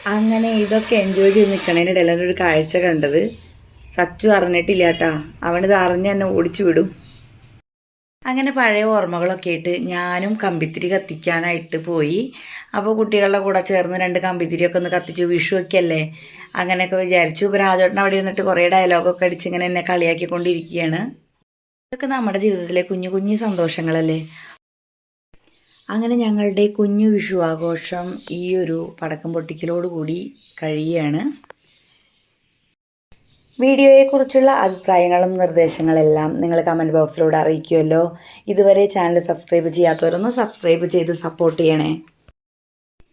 അങ്ങനെ ഇതൊക്കെ എൻജോയ് ചെയ്ത് നിൽക്കണേനിടയിൽ ഒരു കാഴ്ച കണ്ടത്. സച്ചു അറിഞ്ഞിട്ടില്ല കേട്ടാ അവനിത് അറിഞ്ഞ് എന്നെ ഓടിച്ചു വിടും. അങ്ങനെ പഴയ ഓർമ്മകളൊക്കെ ആയിട്ട് ഞാനും കമ്പിത്തിരി കത്തിക്കാനായിട്ട് പോയി. അപ്പോൾ കുട്ടികളുടെ കൂടെ ചേർന്ന് രണ്ട് കമ്പിത്തിരിയൊക്കെ ഒന്ന് കത്തിച്ചു വിഷു ഒക്കെ അല്ലേ അങ്ങനെയൊക്കെ വിചാരിച്ചു. ഇപ്പോൾ രാജേട്ടൻ അവിടെ ഇരുന്നിട്ട് കുറേ ഡയലോഗൊക്കെ അടിച്ച് ഇങ്ങനെ എന്നെ കളിയാക്കിക്കൊണ്ടിരിക്കുകയാണ്. ഇതൊക്കെ നമ്മുടെ ജീവിതത്തിലെ കുഞ്ഞു കുഞ്ഞു സന്തോഷങ്ങളല്ലേ? അങ്ങനെ ഞങ്ങളുടെ കുഞ്ഞു വിഷു ആഘോഷം ഈ ഒരു പടക്കം പൊട്ടിക്കലോടുകൂടി കഴിയുകയാണ്. വീഡിയോയെക്കുറിച്ചുള്ള അഭിപ്രായങ്ങളും നിർദ്ദേശങ്ങളെല്ലാം നിങ്ങൾ കമന്റ് ബോക്സിലൂടെ അറിയിക്കുമല്ലോ. ഇതുവരെ ചാനൽ സബ്സ്ക്രൈബ് ചെയ്യാത്തവരൊന്ന് സബ്സ്ക്രൈബ് ചെയ്ത് സപ്പോർട്ട് ചെയ്യണേ.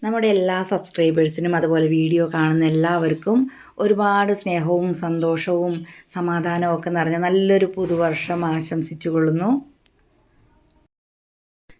നമ്മുടെ എല്ലാ സബ്സ്ക്രൈബേഴ്സിനും അതുപോലെ വീഡിയോ കാണുന്ന എല്ലാവർക്കും ഒരുപാട് സ്നേഹവും സന്തോഷവും സമാധാനവും ഒക്കെ നിറഞ്ഞ നല്ലൊരു പുതുവർഷം ആശംസിച്ചു കൊള്ളുന്നു